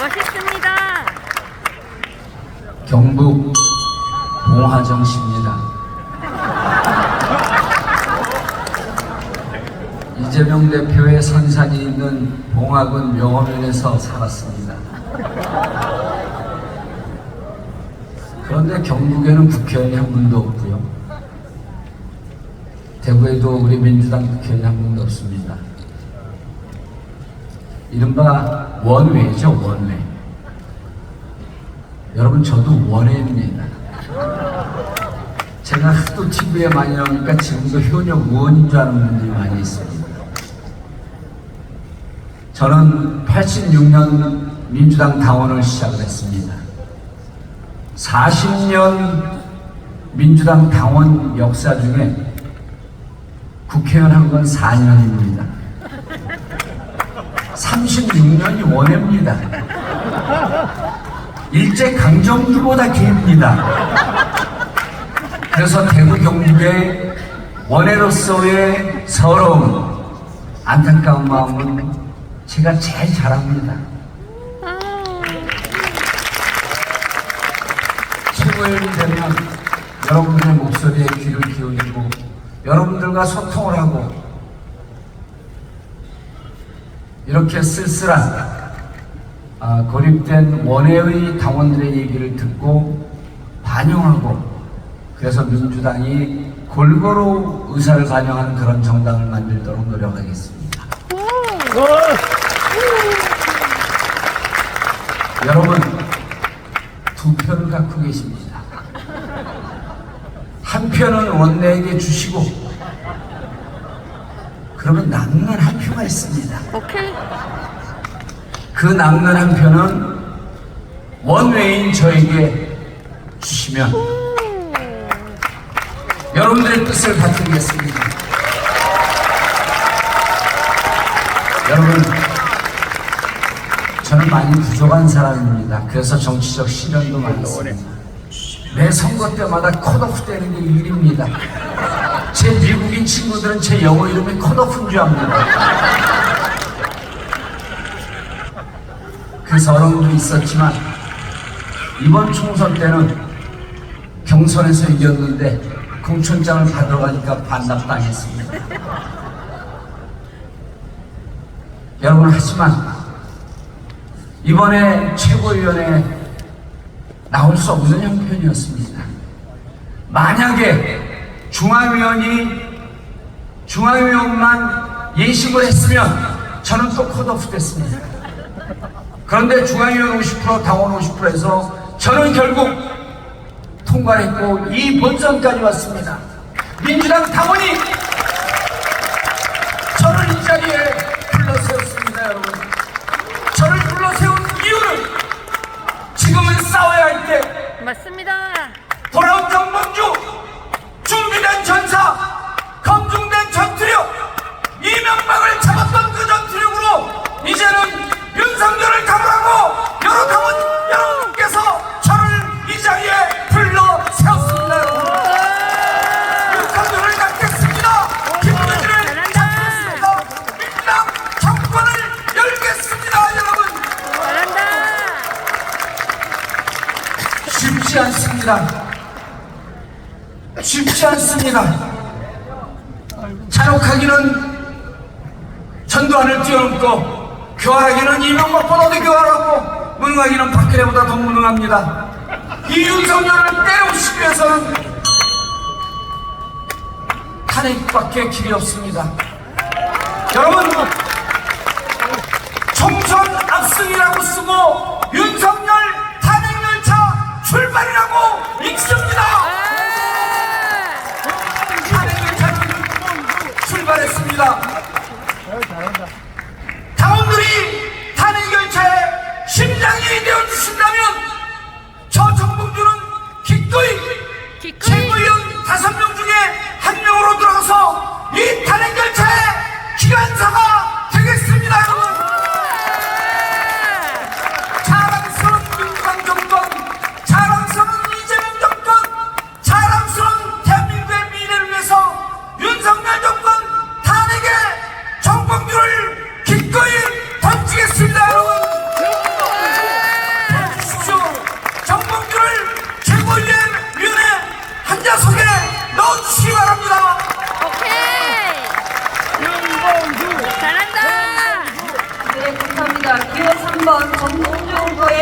멋있습니다. 경북 봉화정 씨입니다. 이재명 대표의 선산이 있는 봉화군 명호면에서 살았습니다. 그런데 경북에는 국회의원이 한 분도 없고요. 대구에도 우리 민주당 국회의원이 한 분도 없습니다. 이른바 원외죠, 원외. 여러분 저도 원해입니다. 제가 하도 TV에 많이 나오니까 지금도 현역 의원인 줄 아는 분들이 많이 있습니다. 저는 86년 민주당 당원을 시작을 했습니다. 40년 민주당 당원 역사 중에 국회의원 한 건 4년입니다. 36년이 원해입니다. 일제 강점기보다 깁니다. 그래서 대구 경북의 원해로서의 서러움, 안타까운 마음은 제가 제일 잘합니다. 최고위원이 되면 여러분들의 목소리에 귀를 기울이고 여러분들과 소통을 하고 이렇게 쓸쓸한 아, 고립된 원외의 당원들의 얘기를 듣고 반영하고 그래서 민주당이 골고루 의사를 반영하는 그런 정당을 만들도록 노력하겠습니다. 여러분 두 표를 갖고 계십니다. 한 표는 원내에게 주시고 그러면 남는 한 표가 있습니다. 오케이. 그 남는 한 표는 원외인 저에게 주시면 여러분들의 뜻을 받들겠습니다. 여러분, 저는 많이 부족한 사람입니다. 그래서 정치적 시련도 많습니다. 매 선거 때마다 컷오프 되는 게 일입니다. 제 미국인 친구들은 제 영어 이름이 컷오프인 줄 압니다. 그 서름도 있었지만 이번 총선 때는 경선에서 이겼는데 공천장을 받으러 가니까 반납당했습니다. 여러분 하지만 이번에 최고위원회 나올 수 없는 형편이었습니다. 만약에 중앙위원이 중앙위원만 예식을 했으면 저는 또 컷오프 됐습니다. 그런데 중앙위원 50% 당원 50%에서 저는 결국 통과했고 이 본선까지 왔습니다. 민주당 당원이 저를 이 자리에 불러세웠습니다, 여러분. 쉽지 않습니다. 쉽지 않습니다. 잔혹하기는 전두환을 뛰어넘고 교활하기는 이명박보다도 교활하고 무능하기는 박근혜보다 더 무능합니다. 이 윤석열을 때려치기 위해서는 탄핵밖에 길이 없습니다. 여러분 총선 압승이라고 쓰고 최고위원 다섯 명 중에 한 명으로 들어가서 이 탄핵 열차의 기관사가 넣어주시기 바랍니다. 오케이. 잘한다. 네, 감사합니다. 기호 3번 전공조 후보의